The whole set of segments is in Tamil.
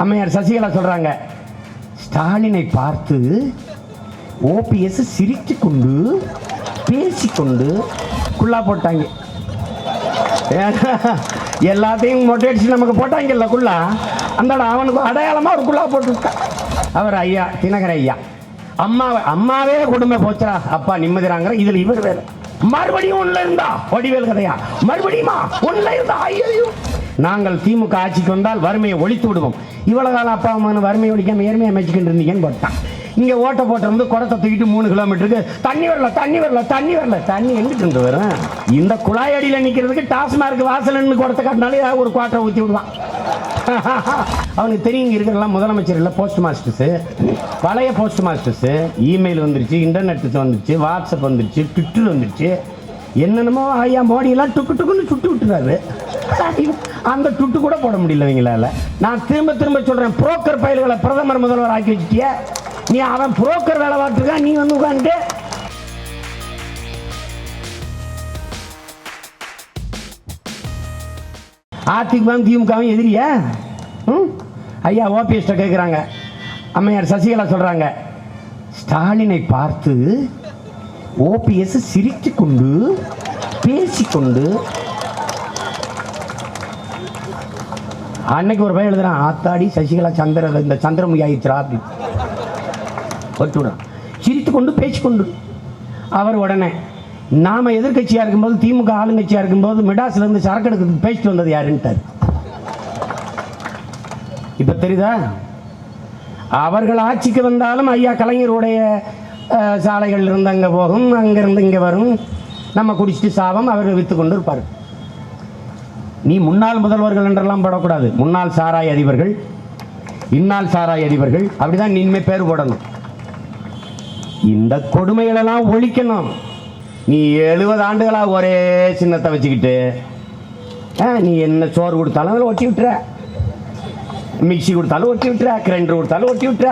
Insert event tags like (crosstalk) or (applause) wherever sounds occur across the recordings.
அம்மையார் சசிகலா சொல்றாங்க ஸ்டாலினை பார்த்து ஓபிஎஸ் சிரித்து கொண்டு பேசிக்கொண்டு குள்ளா போட்டாங்க. (laughs) எல்லாத்தையும் மொட்டையடிச்சு நமக்கு போட்டாங்கல்ல குள்ளா அந்த அவனுக்கு அடையாளமாக ஒரு குள்ளா போட்டுருக்கான் அவர் ஐயா தினகர ஐயா. அம்மாவை அம்மாவே கொடுமை போச்சுடா அப்பா நிம்மதிராங்கிற இதில் இவர் வேறு. மறுபடியும் ஒண்ணுல இருந்தா வடிவேல் கதையா? மறுபடியுமா? ஒண்ணுல இருந்தா ஐயோ நாங்கள் திமுக ஆட்சிக்கு வந்தால் வறுமையை ஒழித்து விடுவோம். இவ்வளவு காலம் அப்பா அம்மா வறுமையை ஒழிக்காம ஏர்மையை அமைச்சுக்கிட்டு இருந்தீங்கன்னு போட்டான். இங்க ஓட்ட போட்டிருந்து வந்து குடத்தை தூக்கிட்டு மூணு கிலோமீட்டருக்கு தண்ணி வரல தண்ணி வரல தண்ணி வரல. தண்ணி எங்கிட்டு இருந்து வரும்? இந்த குழாய் அடியில் நிக்கிறதுக்கு டாஸ்மார்க் வாசல் குடத்தை காட்டினாலே ஒரு குவாட்டரை ஊற்றி விடுவான். அவனுக்கு தெரியும் இருக்கிறதெல்லாம் முதலமைச்சர் இல்லை போஸ்ட் மாஸ்டர்ஸு பழைய போஸ்ட் மாஸ்டர்ஸு இமெயில் வந்துருச்சு இன்டர்நெட் வந்துருச்சு வாட்ஸ்அப் வந்துருச்சு ட்விட்டர் வந்துருச்சு. என்னென்னமோ ஐயா மோடியெல்லாம் டுக்கு டுக்குன்னு சுட்டு விட்டுறாரு. அந்த டுட்டு கூட போட முடியல இவங்களால. நான் திரும்ப திரும்ப சொல்கிறேன் புரோக்கர் பயல்களை பிரதமர் முதல்வர் ஆக்கி வச்சுட்டிய. நீ அவன் புரோக்கர் வேலை பார்த்துருக்கான் நீ வந்து உட்காந்துட்டு அதிமுகவும் திமுகவும் எதிரியா? ம்? ஐயா ஓபிஎஸ்ட கேட்குறாங்க அம்மையார் சசிகலா சொல்கிறாங்க ஸ்டாலினை பார்த்து ஓபிஎஸ் சிரித்து கொண்டு பேசிக்கொண்டு அன்னைக்கு ஒரு பையன் எழுதுறான் ஆத்தாடி சசிகலா சந்திர இந்த சந்திரமுகி ஆயிடுச்சுரா அப்படின்னு. ஒட்டுவிடும் சிரித்து கொண்டு பேசிக்கொண்டு அவர் உடனே நாம எதிர்க்கட்சியா இருக்கும்போது திமுக ஆளுங்கட்சியா இருக்கும்போது மெடாஸ்ல இருந்து சரக்கு எடுக்கிறதுக்கு பேசிட்டு வந்தது யாருன்ட்டார் இப்ப தெரியுதா? அவர்கள் ஆட்சிக்கு வந்தாலும் ஐயா கலைஞருடைய அஹ், சாலைகள் இருந்து அங்கே போகும் அங்கிருந்து இங்கே வரும். நம்ம குடிச்சிட்டு சாபம் அவர் வித்து கொண்டு இருப்பார் நீ முன்னாள் முதல்வர்கள் என்றெல்லாம் போடக்கூடாது. முன்னாள் சாராய் அதிபர்கள் இன்னால் சாராய் அதிபர்கள் அப்படிதான் நீ இனிமே பேர் போடணும். இந்த கொடுமைகளெல்லாம் ஒழிக்கணும். நீ எழுபது ஆண்டுகளாக ஒரே சின்னத்தை வச்சுக்கிட்டு நீ என்ன சோறு கொடுத்தாலும் அதில் ஒட்டி விட்டுற. மிக்ஸி கொடுத்தாலும் ஒட்டி விட்டுற கிரைண்டர் கொடுத்தாலும் ஒட்டி விட்டுற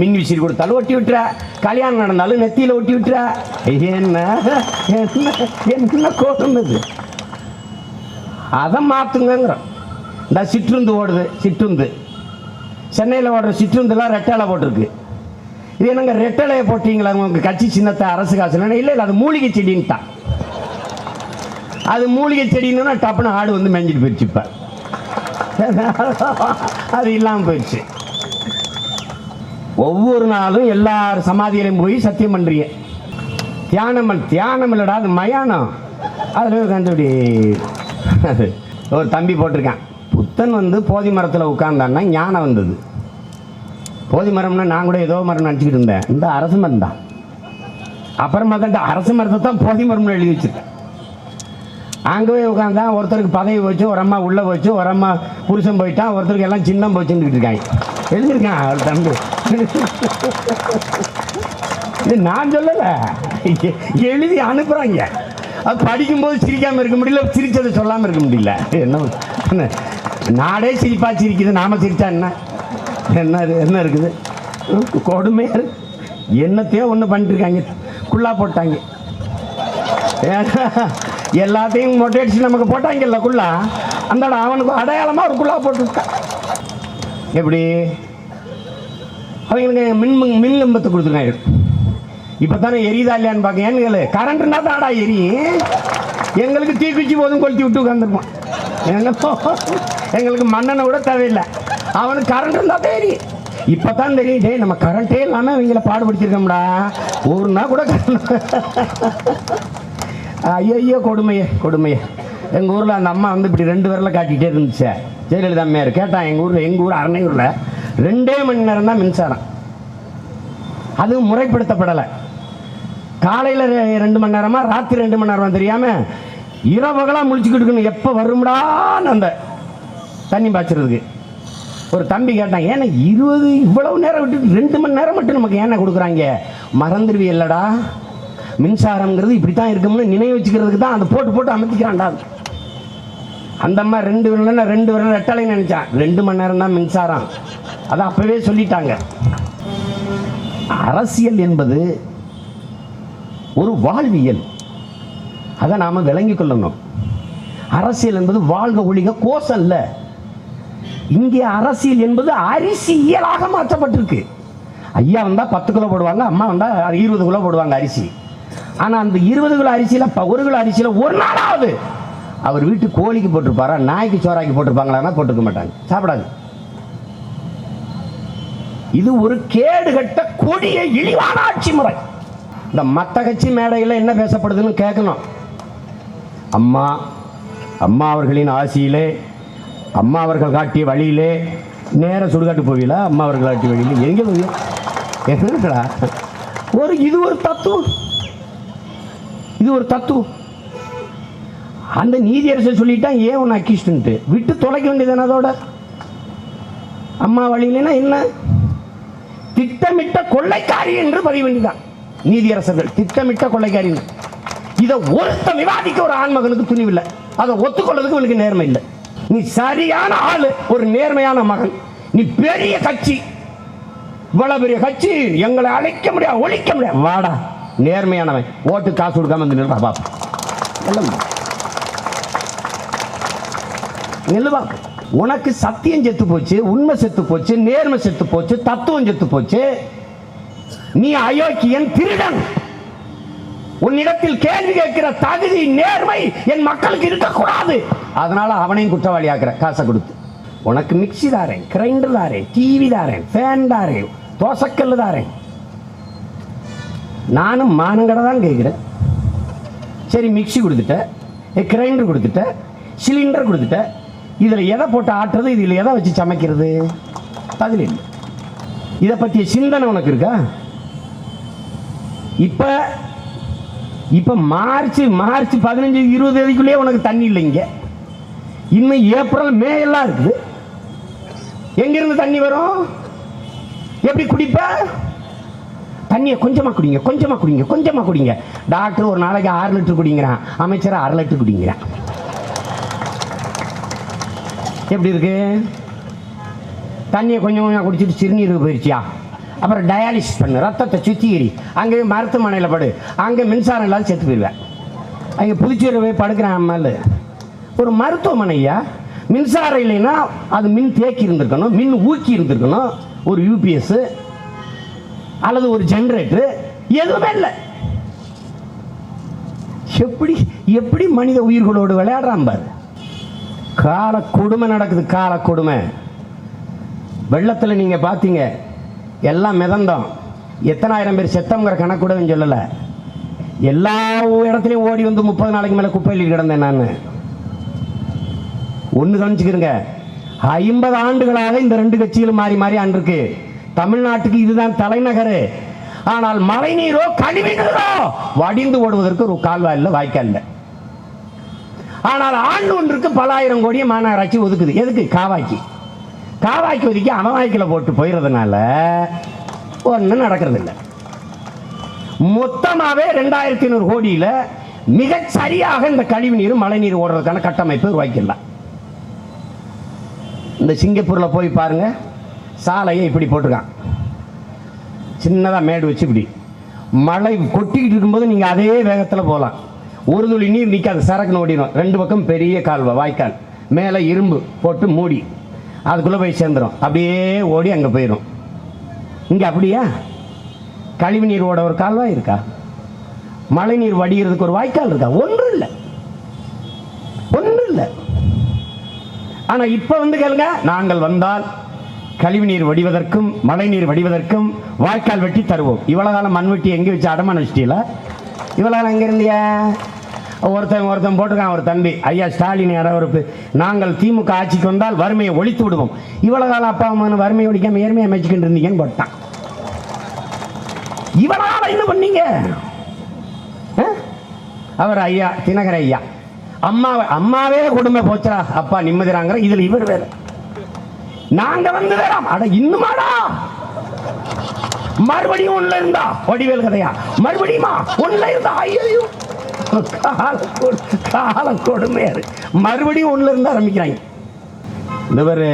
மின் விசிறி கொடுத்தாலும் ஒட்டி விட்டுற கல்யாணம் நடந்தாலும் நெத்தியில் ஒட்டி விட்டுற. என்ன? என்ன? என்ன கொடுமை இது? அதை மாற்றுங்கிறோம் இந்த சிற்றுந்து ஓடுது சிற்றுந்து. சென்னையில் ஓடுற சிற்றுந்துலாம் ரெட்டால போட்டிருக்கு. இது என்னங்க ரெட்டலையை போட்டீங்களா? உங்க கட்சி சின்னத்தை அரசு காசு இல்லை இல்லை அது மூலிகை செடின்ட்டான். அது மூலிகை செடின்னா டப்புனு ஆடு வந்து மேஞ்சிட்டு போயிடுச்சு இப்போ. அது இல்லாமல் போயிடுச்சு. ஒவ்வொரு நாளும் எல்லார் சமாதியிலையும் போய் சத்தியம் பண்ணுறீங்க தியானம் தியானம் இல்லைடா அது மயானம். அதில் உட்காந்து ஒரு தம்பி போட்டிருக்கான். புத்தன் வந்து போதி மரத்தில் உட்காந்தான்னா ஞானம் வந்தது. போதி மரம்னா நான் கூட ஏதோ மரம் நினச்சிக்கிட்டு இருந்தேன். இந்த அரசு மரம் தான் அப்புறமா தான் இந்த அரசு மரத்தை தான் போதி மரம்னு எழுதி வச்சிருக்கேன். அங்கே போய் உட்காந்தா ஒருத்தருக்கு பதவி போச்சு ஒரு அம்மா உள்ளே போச்சு ஒரு அம்மா புருஷன் போயிட்டான் ஒருத்தருக்கு எல்லாம் சின்னம் போச்சுன்னு இருக்காங்க. எழுதியிருக்கான் அவர் தம்பி. இது நான் சொல்லலை. எழுதி அனுப்புகிறாங்க அது படிக்கும்போது சிரிக்காமல் இருக்க முடியல சிரிச்சதை சொல்லாமல் இருக்க முடியல. என்ன என்ன நாடே சிரிப்பா சிரிக்குது நாம் சிரித்தா என்ன? என்ன இது- என்ன இருக்குது? கொடுமையாக என்னத்தையோ ஒன்று பண்ணிட்டுருக்காங்க. குள்ளா போட்டாங்க. (laughs) எல்லாத்தையும் மொட்டை அடிச்சு நமக்கு போட்டாங்கல்ல குள்ளா அந்த அவனுக்கு அடையாளமாக ஒரு குள்ளா போட்டுருக்கான் எப்படி? அவங்களுக்கு மின் மின் கம்பத்தை கொடுத்துருக்காங்க. இப்போ தானே எரியுதா இல்லையான்னு பார்க்க ஏன்னு கேளு கரண்ட்னா தாடா எரியும் எங்களுக்கு தீக்குச்சி போதும் கொளுத்தி விட்டு உட்காந்துருப்பான் எங்களுக்கு மண்ணெண்ணை கூட தேவையில்லை. அவனுக்கு கரண்ட் இருந்தால் தான் இப்பதான் இப்போ தான் தெரியும் டேய் நம்ம கரண்ட்டே இல்லாமல் இவங்கள பாடுபடுத்திருக்கோம்டா ஒரு நாள் கூட ஐயோ கொடுமையே கொடுமையே. எங்கள் ஊரில் அந்த அம்மா வந்து இப்படி ரெண்டு பேரில் காட்டிகிட்டே இருந்துச்சு. ஜெயலலிதா அம்மையார். கேட்டான் எங்கள் ஊரில் எங்கள் ஊர் அரணையூரில் ரெண்டே மணி நேரம் தான் மின்சாரம். அதுவும் முறைப்படுத்தப்படலை. காலையில் ரெண்டு மணி நேரமா ராத்திரி ரெண்டு மணி நேரமா தெரியாமல் இரவகளாக முழிச்சுக்கிட்டு இருக்கணும் எப்போ வரும்டான்னு அந்த தண்ணி பாய்ச்சறதுக்கு. ஒரு தம்பி கேட்டான் ஏன்னா இருபது இவ்வளவு நேரம் விட்டு ரெண்டு மணி நேரம் மட்டும் நமக்கு ஏன்னா கொடுக்குறாங்க? மறந்துடுவி இல்லடா. மின்சாரம்ங்கிறது இப்படி தான் இருக்கும்னு நினைவு வச்சுக்கிறதுக்கு தான் அதை போட்டு போட்டு அமைத்திக்கிறான்டா. அந்த அம்மா ரெண்டு விரல் ரெண்டு விரல் ரெட்டலை நினைச்சான் ரெண்டு மணி நேரம் தான் மின்சாரம். அதை அப்பவே சொல்லிட்டாங்க. அரசியல் என்பது ஒரு வாழ்வியல். அதை நாம் விளங்கி கொள்ளணும். அரசியல் என்பது வாழ்க ஒழிக கோஷம் இல்லை இங்கே அரசியல் என்பது அரிசியலாக மாற்றப்பட்டிருக்கு. ஐயா வந்தா பத்து கிலோ போடுவாங்க அம்மா வந்தா இருபது கிலோ போடுவாங்க அரிசி. ஆனா அந்த இருபது கிலோ அரிசியில ஒரு கிலோ அரிசியில ஒரு நாளாவது அவர் வீட்டு கோழிக்கு போட்டிருப்பாரா நாய்க்கு சோறாக்கி போட்டிருப்பாங்களான்னா போட்டிருக்க மாட்டாங்க. சாப்பிடாது. இது ஒரு கேடுகட்ட கொடிய இழிவான ஆட்சி முறை. இந்த மத்த கட்சி மேடையில் என்ன பேசப்படுதுன்னு கேட்கணும். அம்மா அம்மா அவர்களின் ஆசியிலே அம்மா அவர்கள் காட்டிய வழியிலே நேராக சுடுகாட்டு போவீங்களா? அம்மா அவர்கள் காட்டிய வழியில். எங்கே போவீங்க? என்னடா ஒரு இது ஒரு தத்துவம் இது ஒரு தத்துவம் அந்த நீதியரசை சொல்லிட்டான் ஏன் உன்னை அக்கிஸ்டுன்ட்டு விட்டு தொலைக்க வேண்டியதானே அதோட? அம்மா வழியிலனா என்ன? திட்டமிட்ட கொள்ளைக்காரி என்று பதிய வேண்டியதான் நீதியரசர்கள் திட்டமிட்ட கொள்ளைக்காரின்னு இதை ஒருத்த விவாதிக்க ஒரு ஆண்மகனுக்கு துணிவில்லை. அதை ஒத்துக்கொள்றதுக்கு இவனுக்கு நேர்மை இல்லை. நீ சரியான ஆளு ஒரு நேர்மையான மகன். நீ பெரிய கட்சி. இவ்வளவு பெரிய கட்சி எங்களை அழைக்க முடியாது ஒழிக்க முடியாது. வாடா நேர்மையானவன். ஓட்டு காசு கொடுக்காம வந்து நின்றா பாப்பா. எல்லாம் உனக்கு சத்தியம் செத்து போச்சு உண்மை செத்து போச்சு நேர்மை செத்து போச்சு தத்துவம் செத்து போச்சு. நீ அயோக்கியன் திருடன். உன்னிடத்தில் கேள்வி கேட்கிற தகுதி நேர்மை என் மக்களுக்கு இருக்கக்கூடாது. அதனால அவனையும் குற்றவாளி ஆக்குற காசை கொடுத்து. உனக்கு மிக்ஸி தாரேன் கிரைண்டர் தாரேன் டிவி தாரேன் ஃபேன் தாரேன் தோசைக்கல் தாரேன். நானும் மானங்கடை தான் கேட்குறேன். சரி மிக்ஸி கொடுத்துட்ட. கிரைண்டர் கொடுத்துட்ட. சிலிண்டர் கொடுத்துட்ட. இதில் எதை போட்டு ஆட்டுறது? இதில் எதை வச்சு சமைக்கிறது? பதில் இல்லை இதை பற்றிய சிந்தனை உனக்கு இருக்கா? இப்போ இப்போ மார்ச் மார்ச் பதினஞ்சு இருபது தேதிக்குள்ளேயே உனக்கு தண்ணி இல்லை இங்கே. இன்னும் ஏப்ரல் மே எல்லாம் இருக்குது. எங்கிருந்து தண்ணி வரும்? எப்படி குடிப்ப? தண்ணியை கொஞ்சமாக குடிங்க கொஞ்சமாக குடிங்க கொஞ்சமாக குடிங்க. டாக்டர் ஒரு நாளைக்கு ஆறு லிட்டர் குடிங்கிறான். அமைச்சர் அரை லிட்டர் குடிங்கிறான். எப்படி இருக்கு? தண்ணியை கொஞ்சம் கொஞ்சம் குடிச்சிட்டு சிறுநீர் போயிடுச்சியா அப்புறம் டயாலிசிஸ் பண்ணு ரத்தத்தை சுத்திகரி. அங்கே மருத்துவமனையில் படு. அங்கே மின்சாரம் இல்லாத செத்து போயிடுவேன். அங்கே புதுச்சேரி போய் படுக்கிறேன் அம்மாள் ஒரு மருத்துவமனையா மின்சாரம் இல்லைன்னா அது மின் தேக்கி இருந்திருக்கணும் மின் ஊக்கி இருந்திருக்கணும். ஒரு யூபிஎஸ் அல்லது ஒரு ஜென்ரேட்டரு எதுவுமே இல்லை. எப்படி எப்படி மனித உயிர்களோடு விளையாடுறான் பாரு. கால கொடுமை நடக்குது கால கொடுமை. வெள்ளத்தில் நீங்கள் பார்த்தீங்க எல்லாம் மிதந்தோம். எத்தனாயிரம் பேர் செத்தம்ங்கிற கணக்கு கூட சொல்லலை. எல்லா இடத்துலையும் ஓடி வந்து முப்பது நாளைக்கு மேலே குப்பையில் கிடந்தேன் நான். ஒன்று கவனிச்சுக்கிறேங்க ஐம்பது ஆண்டுகளாக இந்த ரெண்டு கட்சிகளும் மாறி மாறி ஆண்டிருக்கு. தமிழ்நாட்டுக்கு இதுதான் தலைநகர். ஆனால் மழை நீரோ கழிவு நீரோ வடிந்து ஓடுவதற்கு ஒரு கால்வாய் இல்லை வாய்க்கால் இல்லை. ஆனால் ஆண்டு ஒன்றுக்கு பல ஆயிரம் கோடியை மாநகராட்சி ஒதுக்குது. எதுக்கு? காவாய்க்கு. காவாய்க்கு ஒதுக்கி அவவாய்க்கில் போட்டு போயிடுறதுனால ஒன்றும் நடக்கிறது இல்லை மொத்தமாகவே ரெண்டாயிரத்தி ஐநூறு கோடியில் மிக சரியாக இந்த கழிவு நீர் மழை நீர் ஓடுறதுக்கான கட்டமைப்பு உருவாக்கிடலாம். இந்த சிங்கப்பூரில் போய் பாருங்கள் சாலையை இப்படி போட்டிருக்கான். சின்னதாக மேடு வச்சு இப்படி. மழை கொட்டிக்கிட்டு இருக்கும்போது நீங்கள் அதே வேகத்தில் போகலாம். ஒரு துளி நீர் நிற்காது சரக்குன்னு ஓடிடும். ரெண்டு பக்கம் பெரிய கால்வாய் வாய்க்கால். மேலே இரும்பு போட்டு மூடி. அதுக்குள்ளே போய் சேர்ந்துடும் அப்படியே ஓடி அங்கே போயிடும் இங்கே அப்படியா? கழிவு நீர் ஓட ஒரு கால்வாய் இருக்கா? மழை நீர் வடிகிறதுக்கு ஒரு வாய்க்கால் இருக்கா? ஒன்றும் இல்லை. ஒன்றும் இல்லை. ஆனால் இப்போ வந்து கேளுங்க நாங்கள் வந்தால் கழிவு நீர் வடிவதற்கும் மழை நீர் வடிவதற்கும் வாய்க்கால் வெட்டி தருவோம். இவ்வளோ காலம் மண் வெட்டி எங்க வச்சு அடமான வச்சிட்டீங்களா? இவ்வளோ காலம் எங்கே இருந்தியா ஒருத்தன் ஒருத்தன் போட்டிருக்கான் ஒரு தம்பி. ஐயா ஸ்டாலின் யாராவது ஒரு நாங்கள் திமுக ஆட்சிக்கு வந்தால் வறுமையை ஒழித்து விடுவோம். இவ்வளவு காலம் அப்பா அம்மா வறுமையை ஒழிக்காம ஏர்மையை அமைச்சுக்கிட்டு இருந்தீங்கன்னு போட்டான். இவனால் என்ன பண்ணீங்க? அவர் ஐயா தினகர ஐயா. அம்மாவை அம்மாவே கொடுமை போச்சுடா அப்பா நிம்மதிராங்கிற இதுல இவர் வேற. நாங்க வந்து வேறாம். அட இன்னுமாடா? மறுபடியும் உள்ள இருந்தா? வடிவேல் கதையா? மறுபடியுமா? உள்ள இருந்தா? ஐயோ கால கால மறுபடியும் ஒண்ணுல இருந்து ஆரம்பிக்கிறாங்க. இவர்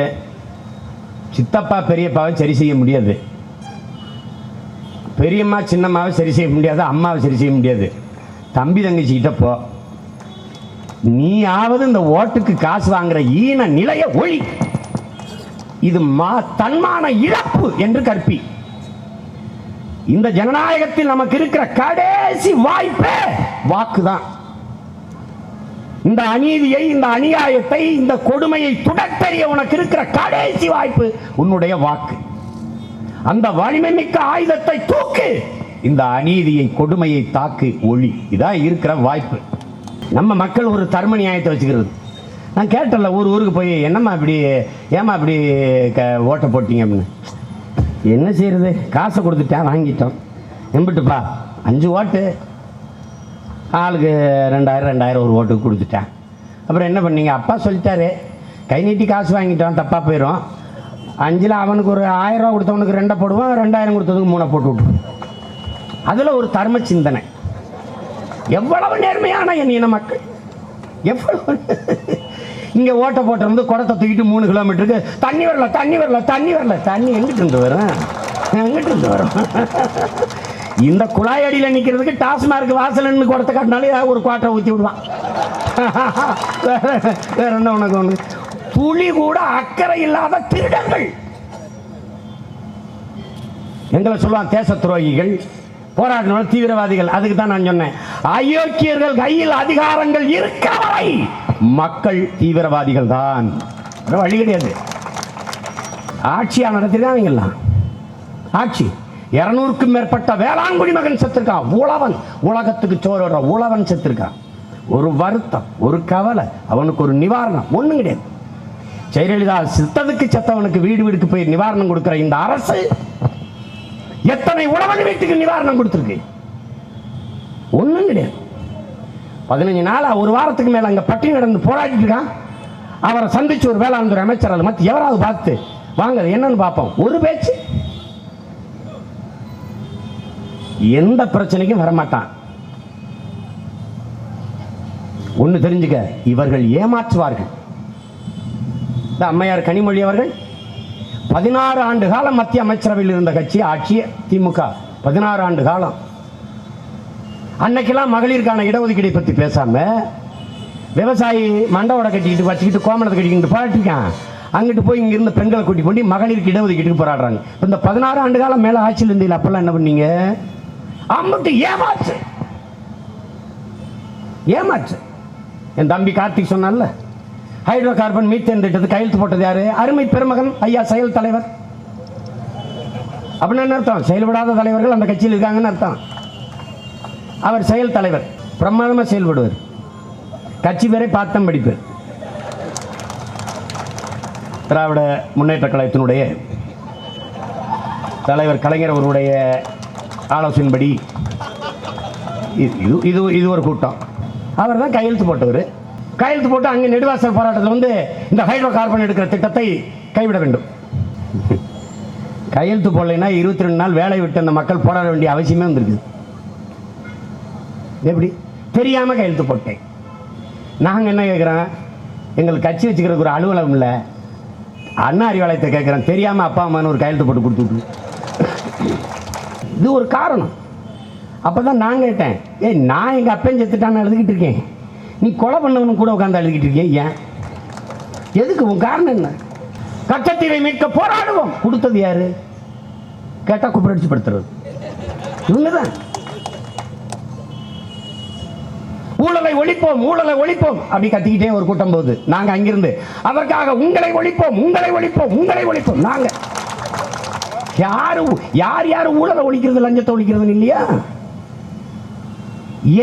சித்தப்பா பெரியப்பாவை சரி செய்ய முடியாது. பெரியம்மா சின்னம்மாவை சரி செய்ய முடியாது அம்மாவை சரி செய்ய முடியாது. தம்பி தங்கச்சிக்கிட்ட போ. நீயாவது இந்த ஓட்டுக்கு காசு வாங்குற ஈன நிலைய ஒழி. இது மா தன்மான இழப்பு என்று கற்பி. இந்த ஜனநாயகத்தில் நமக்கு இருக்கிற கடைசி வாய்ப்பே வாக்குதான். இந்த அநீதியை இந்த அநியாயத்தை இந்த கொடுமையை துடத்தறிய உனக்கு இருக்கிற கடைசி வாய்ப்பு உன்னுடைய வாக்கு. அந்த வலிமை மிக்க ஆயுதத்தை தூக்கு. இந்த அநீதியை கொடுமையை தாக்கு ஒளி. இதான் இருக்கிற வாய்ப்பு. நம்ம மக்கள் ஒரு தர்ம நியாயத்தை வச்சுக்கிறது. நான் கேட்டல ஊர் ஊருக்கு போய் என்னம்மா இப்படி ஏம்மா இப்படி க ஓட்டை போட்டீங்க அப்படின்னு. என்ன செய்யறது? காசை கொடுத்துட்டேன் வாங்கிட்டோம். எம்பிட்டுப்பா அஞ்சு ஓட்டு. ஆளுக்கு ரெண்டாயிரம் ரெண்டாயிரம் ஒரு ஓட்டுக்கு கொடுத்துட்டேன். அப்புறம் என்ன பண்ணீங்க? அப்பா சொல்லிட்டாரு கை நீட்டி காசு வாங்கிட்டோம் தப்பாக போயிடும் அஞ்சில் அவனுக்கு ஒரு ஆயிரம் ரூபா கொடுத்தவனுக்கு ரெண்டை போடுவான் ரெண்டாயிரம் கொடுத்ததுக்கு மூணை போட்டு விட்டுருவோம் அதில் ஒரு தர்ம சிந்தனை. எவ்வளவு நேர்மையான என் இன மக்கள். எவ்வளவு இங்கே ஓட்டை போட்டிருந்து குடத்தை தூக்கிட்டு மூணு கிலோமீட்டருக்கு தண்ணி வரல தண்ணி வரல தண்ணி வரல தண்ணி எங்கிட்டு இருந்து வரும்? எங்கிட்டு இருந்து வரும்? இந்த குழாய் அடியில் நிற்கிறதுக்கு டாஸ்மார்க் வாசல்னு குடத்தை காட்டினாலே ஏதாவது ஒரு குவாட்டரை ஊற்றி விடுவான். வேற வேற என்ன உனக்கு ஒன்று துளி கூட அக்கறை இல்லாத திருடங்கள். எங்களை சொல்லுவான் தேச துரோகிகள் போராடினவர்கள் தீவிரவாதிகள். அதுக்கு தான் நான் சொன்னேன். அயோக்கியர்கள் கையில் அதிகாரங்கள் இருக்க மக்கள் தீவிரவாதிகள் தான் வழி கிடையாது. ஆட்சியா நடத்திருக்காங்கலாம் ஆட்சி. இருநூறுக்கும் மேற்பட்ட வேளாண்குடி மகன் செத்துருக்கான் உழவன். உலகத்துக்கு சோறு உழவன் செத்துருக்கான் ஒரு வருத்தம் ஒரு கவலை அவனுக்கு ஒரு நிவாரணம். ஒண்ணும் கிடையாது. ஜெயலலிதா சித்ததுக்கு செத்தவனுக்கு வீடு வீடுக்கு போய் நிவாரணம் கொடுக்கிற இந்த அரசு எத்தனை உழவன் வீட்டுக்கு நிவாரணம் கொடுத்துருக்கு? ஒண்ணும் கிடையாது. பதினஞ்சு நாளாக ஒரு வாரத்துக்கு மேல அங்க பட்டி நடந்து போராடிட்டு இருக்கான். அவரை சந்திச்சு ஒரு வேளாண் துறை அமைச்சர் எவராவது பார்த்து வாங்க என்னன்னு பார்ப்போம். ஒரு பேச்சு. எந்த பிரச்சனைக்கும் வரமாட்டான். ஒன்று தெரிஞ்சுக்க இவர்கள் ஏமாற்றுவார்கள். இந்த அம்மையார் கனிமொழி அவர்கள் பதினாறு ஆண்டு காலம் மத்திய அமைச்சரவையில் இருந்த கட்சி ஆட்சி திமுக பதினாறு ஆண்டு காலம். அன்னைக்கெல்லாம் மகளிருக்கான இடஒதுக்கீடை பற்றி பேசாம விவசாயி மண்டவோட கட்டிக்கிட்டு வச்சுக்கிட்டு கோமணத்தை கட்டிக்கிட்டு போராட்டிருக்கான் அங்கிட்டு போய் இங்க இருந்த பெண்களை கூட்டி கொண்டு மகளிருக்கு இடஒதுக்கீட்டுக்கு போராடுறாங்க. இப்போ இந்த பதினாறு ஆண்டு காலம் மேலே ஆட்சியில் இருந்தீங்க அப்பெல்லாம் என்ன பண்ணீங்க? அம்மட்டு ஏமாச்சு ஏமாச்சு என் தம்பி கார்த்திக் சொன்னான்ல ஹைட்ரோ கார்பன் மீத்தேன் திட்டத்தை கையெழுத்து போட்டது யாரு? அருமை பெருமகன் ஐயா செயல் தலைவர். அப்படின்னு என்ன அர்த்தம்? செயல்படாத தலைவர்கள் அந்த கட்சியில் இருக்காங்கன்னு அர்த்தம். அவர் செயல் தலைவர். பிரமாதமாக செயல்படுவார். கட்சி பேரை பார்த்தம் படிப்பார் திராவிட முன்னேற்ற கழகத்தினுடைய தலைவர் கலைஞர் அவருடைய ஆலோசனைப்படி இது இது இது இது ஒரு கூட்டம். அவர் தான் கையெழுத்து போட்டவர். கையெழுத்து போட்டு அங்கே நெடுவாசல் போராட்டத்தில் வந்து இந்த ஹைட்ரோ கார்பன் எடுக்கிற திட்டத்தை கைவிட வேண்டும். கையெழுத்து போடலைன்னா இருபத்தி ரெண்டு நாள் வேலை விட்டு அந்த மக்கள் போராட வேண்டிய அவசியமே வந்திருக்குது. எப்படி? தெரியாமல் கையெழுத்து போட்டேன். நாங்கள் என்ன கேட்குறோம் எங்களுக்கு கட்சி வச்சுக்கிறதுக்கு ஒரு அலுவலகம் இல்லை. அண்ணா அறிவாலயத்தை கேட்குறேன் தெரியாமல் அப்பா அம்மான்னு ஒரு கையெழுத்து போட்டு கொடுத்துட்டு. இது ஒரு காரணம். அப்போ தான் நான் கேட்டேன் ஏய் நான் எங்கள் அப்பையும் செத்துட்டான்னு எழுதிக்கிட்டு இருக்கேன். நீ கொலை பண்ணவனு கூட உட்காந்து எழுதிக்கிட்டு இருக்கேன் ஏன்? எதுக்கு? உன் காரணம் என்ன? கச்சத்தீவை மீட்க போராடுவோம். கொடுத்தது யாரு? கேட்டால் குப்பரடிச்சு படுத்துறது. இவங்க தான் ஊழலை ஒழிப்போம் ஊழலை ஒழிப்போம் அப்படி கத்திக்கிட்டே ஒரு கூட்டம் போகுது. நாங்க அங்கிருந்து. அதற்காக உங்களை ஒழிப்போம் உங்களை ஒழிப்போம் உங்களை ஒழிப்போம். நாங்க. யாரு யார் யார் ஊழலை ஒழிக்கிறது லஞ்சத்தை ஒழிக்கிறது இல்லையா?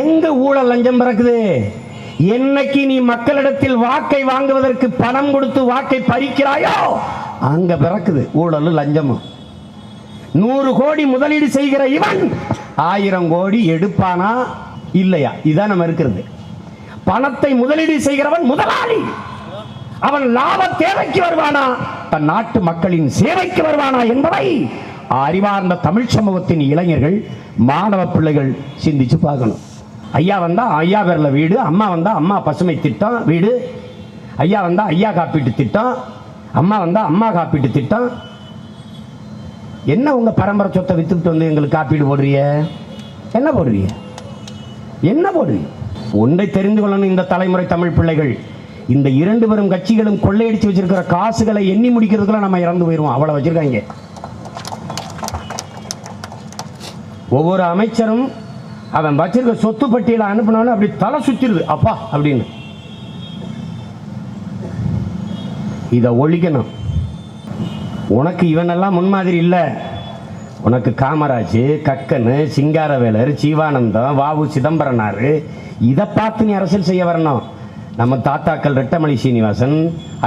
எங்க ஊழல் லஞ்சம் பிறக்குது? என்னைக்கு நீ மக்களிடத்தில் வாக்கை வாங்குவதற்கு பணம் கொடுத்து வாக்கை பறிக்கிறாயோ அங்க பிறக்குது ஊழலும் லஞ்சமும் நூறு கோடி முதலீடு செய்கிற இவன் ஆயிரம் கோடி எடுப்பானா? இல்லையா? இதான் நம்ம இருக்கிறது. பணத்தை முதலீடு செய்கிறவன் முதலாளி. அவன் லாப தேவைக்கு வருவானா? தன் நாட்டு மக்களின் சேவைக்கு வருவானா என்பதை அறிவார்ந்த தமிழ் சமூகத்தின் இளைஞர்கள் மாணவ பிள்ளைகள் சிந்திச்சு பார்க்கணும். ஐயா வந்தா ஐயா பேரில் வீடு அம்மா வந்தா அம்மா பசுமை திட்டம் வீடு. ஐயா வந்தா ஐயா காப்பீட்டு திட்டம் அம்மா வந்தா அம்மா காப்பீட்டு திட்டம். என்ன உங்க பரம்பரை சொத்தை வித்துட்டு வந்து எங்களுக்கு காப்பீடு போடுறிய என்ன போடுறீங்க? என்ன போடுறீங்க ஒன்றை தெரிந்து கொள்ளணும் இந்த தலைமுறை தமிழ் பிள்ளைகள். இந்த இரண்டு பெரும் கட்சிகளும் கொள்ளையடிச்சு வச்சிருக்கிற காசுகளை எண்ணி முடிக்கிறதுக்குள்ள நம்ம இறந்து போயிடுவோம் அவ்வளோ வச்சிருக்காங்க. ஒவ்வொரு அமைச்சரும் அவன் வச்சிருக்க சொத்து பட்டியலை அனுப்பினாலும் அப்படி தலை சுத்திருது அப்பா அப்படின்னு. இதை ஒழிக்கணும். உனக்கு இவனெல்லாம் முன்மாதிரி இல்லை. உனக்கு காமராஜ் கக்கனு சிங்காரவேலர் ஜீவானந்தம் வாவு சிதம்பரனார். இதை பார்த்து நீ அரசியல் செய்ய வரணும். நம்ம தாத்தாக்கள் ரெட்டமணி சீனிவாசன்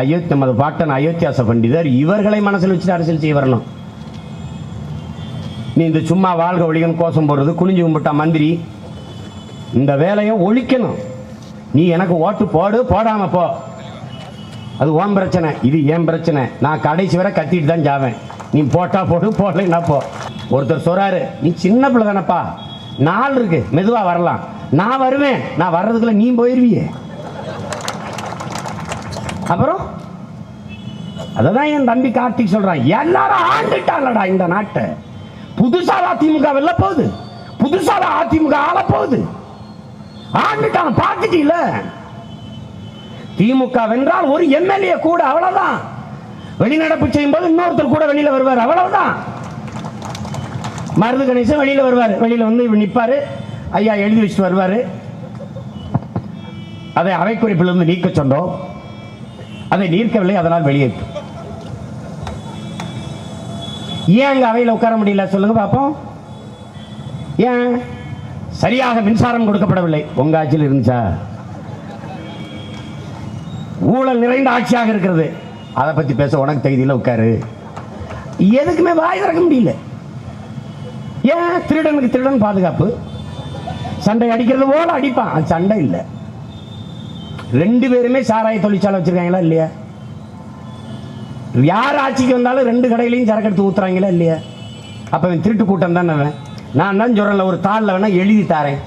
அயோத்தி நமது பாட்டன் அயோத்தியாச பண்டிதர் இவர்களை மனசில் வச்சு அரசியல் செய்ய வரணும். நீ இந்த சும்மா வாழ்க ஒழிகன் கோஷம் போடுறது குனிஞ்சு கும்பிட்டா மந்திரி. இந்த வேலையை ஒழிக்கணும். நீ எனக்கு ஓட்டு போடு போடாம போ. அது ஓன் பிரச்சனை இது ஏன் பிரச்சனை? நான் கடைசி வரை கத்திட்டு தான் ஜாவேன் நீ போட்டா போடு போடலைன்னா போ. ஒருத்தர் சொல்றாரு நீ சின்ன பிள்ளை தானப்பா. நாள் இருக்கு மெதுவா வரலாம். நான் வருவேன். நான் வர்றதுக்குள்ள நீ போயிருவியே. அப்புறம் அததான் என் தம்பி கார்த்திக் சொல்றான். எல்லாரும் ஆண்டுட்டாங்கடா இந்த நாட்டை. புதுசா அதிமுக வெல்ல போகுது. புதுசா அதிமுக ஆள போகுது. ஆண்டுட்டான் பார்த்துட்டீல திமுக வென்றால் ஒரு எம்எல்ஏ கூட அவ்வளவுதான். வெளிநடப்பு செய்யும் போது இன்னொருத்தர் கூட வெளியில வருவார். அவ்வளவுதான். மருது கணேசன் வெளியில் வருவார். வெளியில் வந்து இவர் நிற்பார் ஐயா எழுதி வச்சுட்டு வருவாரு. அதை அவை குறிப்பிலிருந்து நீக்க சொன்னோம். அதை நீர்க்கவில்லை அதனால் வெளியேற்று. ஏன் அங்கே அவையில் உட்கார முடியல? சொல்லுங்க பார்ப்போம் ஏன்? சரியாக மின்சாரம் கொடுக்கப்படவில்லை. உங்க ஆட்சியில் இருந்துச்சா? ஊழல் நிறைந்த ஆட்சியாக இருக்கிறது. அதை பற்றி பேச உனக்கு தகுதியில் உட்காரு. எதுக்குமே வாய் திறக்க முடியல. ஏன் திருடனுக்கு திருடன் பாதுகாப்பு. சண்டை அடிக்கிறது போல அடிப்பான். அது சண்டை இல்லை. ரெண்டு பேருமே சாராய தொழிற்சாலை வச்சிருக்காங்களா இல்லையா? யார் ஆட்சிக்கு வந்தாலும் ரெண்டு கடையிலையும் சரக்கு எடுத்து ஊத்துறாங்களா இல்லையா? அப்ப திருட்டு கூட்டம் தானே அவன்? நான் தான் சொல்றேன்ல ஒரு தாளில் வேணா எழுதி தாரேன்.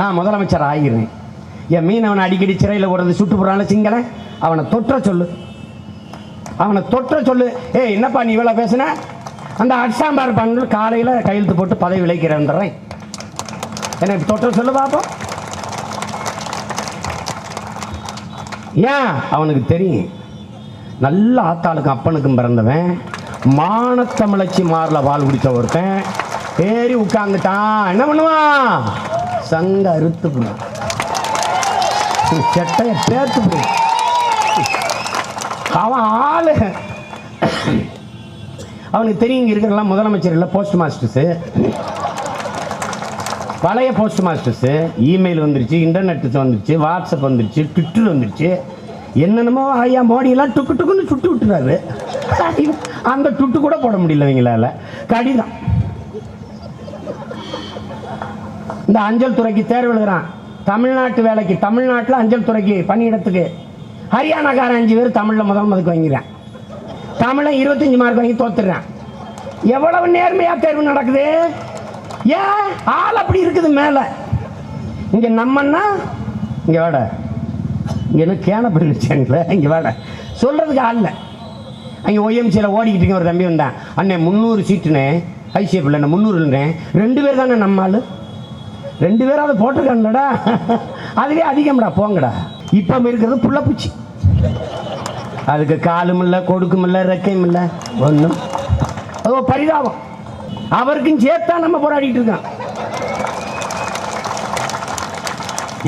நான் முதலமைச்சர் ஆகிறேன் என் மீனவனை அடிக்கடி சிறையில் போடுறது சுட்டு போடுறான சிங்கள? அவனை தொற்ற சொல்லு. அவனை தொற்ற சொல்லு. ஏய் என்னப்பா நீ இவ்வளோ பேசுன? அந்த அட்சாம்பார் பண்ணு காலையில் கையெழுத்து போட்டு பதவி விளைக்கிறேன்றேன். எனக்கு தொற்ற சொல்லு பார்ப்போம் ஏன்? அவனுக்கு தெரியும். நல்ல ஆத்தாளுக்கும் அப்பனுக்கும் பிறந்தவன். மானத்தமிழச்சி மாரில் வால் குடித்த ஒருத்தன். ஏறி உட்காந்துட்டான் என்ன பண்ணுவான்? சங்க அறுத்து செட்டைய பேர்த்து அவன் ஆளு. அவனுக்கு தெரியும் இங்கே இருக்கிறலாம் முதலமைச்சர் இல்லை போஸ்ட் மாஸ்டர்ஸு பழைய போஸ்ட் மாஸ்டர்ஸு இமெயில் வந்துருச்சு இன்டர்நெட் வந்துருச்சு வாட்ஸ்அப் வந்துருச்சு ட்விட்டர் வந்துருச்சு. என்னென்னமோ ஐயா மோடியெல்லாம் டுக்கு டுக்குன்னு சுட்டு விட்டுறாரு. அந்த டுட்டு கூட போட முடியல இவங்களால. கடிதம். இந்த அஞ்சல் துறைக்கு தேர்வு எழுதுறான். தமிழ்நாட்டு வேலைக்கு தமிழ்நாட்டில் அஞ்சல் துறைக்கு பணியிடத்துக்கு. ஹரியானாக்காரன் அஞ்சு பேர் தமிழில் முதல் மதுக்கு வாங்கிறேன் தமிழை இருபத்தஞ்சு மார்க் வாங்கி தோத்துடுறான். எவ்வளவு நேர்மையா தேர்வு நடக்குது? ஏன் ஆள் அப்படி இருக்குது மேலே. இங்க நம்மன்னா இங்க வாட. இங்க என்ன கேனப்படி வச்சாங்களே இங்க வாட. சொல்றதுக்கு ஆள் இல்லை. அங்கே ஓஎம்சியில் ஓடிக்கிட்டு ஒரு தம்பி வந்தான். அண்ணே முந்நூறு சீட்டுனே ஐசிஎஃப் இல்லை முந்நூறுன்னே ரெண்டு பேர் தானே நம்ம ஆள்? ரெண்டு பேரும் அதை போட்டிருக்காங்கடா அதுவே அதிகம்டா போங்கடா. இப்போ இருக்கிறது புள்ளப்பூச்சி அதுக்கு காலும் இல்லை கொடுக்கும் இல்லை ரெக்கையும் இல்லை. ஒன்றும் அது பரிதாபம். அவருக்கும் சேர்த்தா நம்ம போராடிட்டு இருக்கோம்.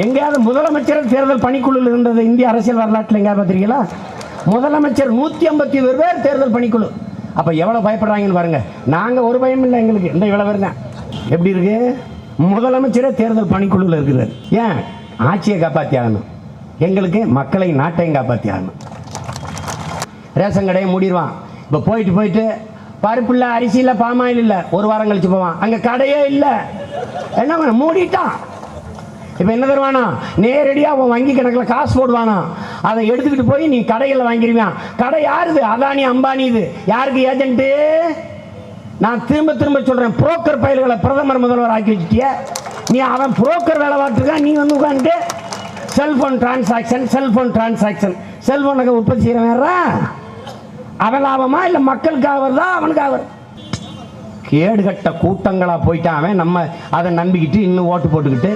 எங்கேயாவது முதலமைச்சர் தேர்தல் பணிக்குழுவில் இருந்தது இந்திய அரசியல் வரலாற்றில் எங்கேயாவது பார்த்துருக்கீங்களா? முதலமைச்சர் நூற்றி ஐம்பத்தி ஒரு பேர் தேர்தல் பணிக்குழு. அப்போ எவ்வளோ பயப்படுறாங்கன்னு பாருங்க. நாங்கள் ஒரு பயம் இல்லை எங்களுக்கு. இந்த இவ்வளோ பேர் தான். எப்படி இருக்கு? முதலமைச்சரே தேர்தல் பணிக்குழுவில் இருக்கிறார். ஏன்? ஆட்சியை காப்பாற்றி ஆகணும் எங்களுக்கு மக்களை நாட்டையும் காப்பாற்றி ஆகணும் ரேஷன் கடையை மூடிடுவான் இப்போ போயிட்டு போயிட்டு பருப்பு இல்லை அரிசி இல்லை பாமாயில் இல்லை. ஒரு வாரம் கழிச்சு போவான். அங்கே கடையே இல்லை. என்ன பண்ண மூடிட்டான். இப்போ என்ன தருவானா? நேரடியாக அவன் வங்கி கணக்கில் காசு போடுவானா. அதை எடுத்துக்கிட்டு போய் நீ கடையில் வாங்கிடுவான் கடை யாருது? அதானி அம்பானி இது. யாருக்கு ஏஜென்ட்டு? நான் திரும்ப திரும்ப சொல்கிறேன் புரோக்கர் பயல்களை பிரதமர் முதல்வர் ஆக்கி வச்சுட்டிய. நீ அவன் புரோக்கர் வேலை பார்த்துருக்கான். நீ வந்து உட்காந்துட்டு செல்ஃபோன் டிரான்சாக்ஷன் செல்ஃபோன் டிரான்சாக்ஷன் செல்ஃபோனுக்கு உற்பத்தி செய்கிறவன் அவன் லாபமா இல்லை மக்களுக்காக வருதா அவனுக்காக வருது கேடுகட்ட கூட்டங்களாக போயிட்டான் அவன். நம்ம அதை நம்பிக்கிட்டு இன்னும் ஓட்டு போட்டுக்கிட்டு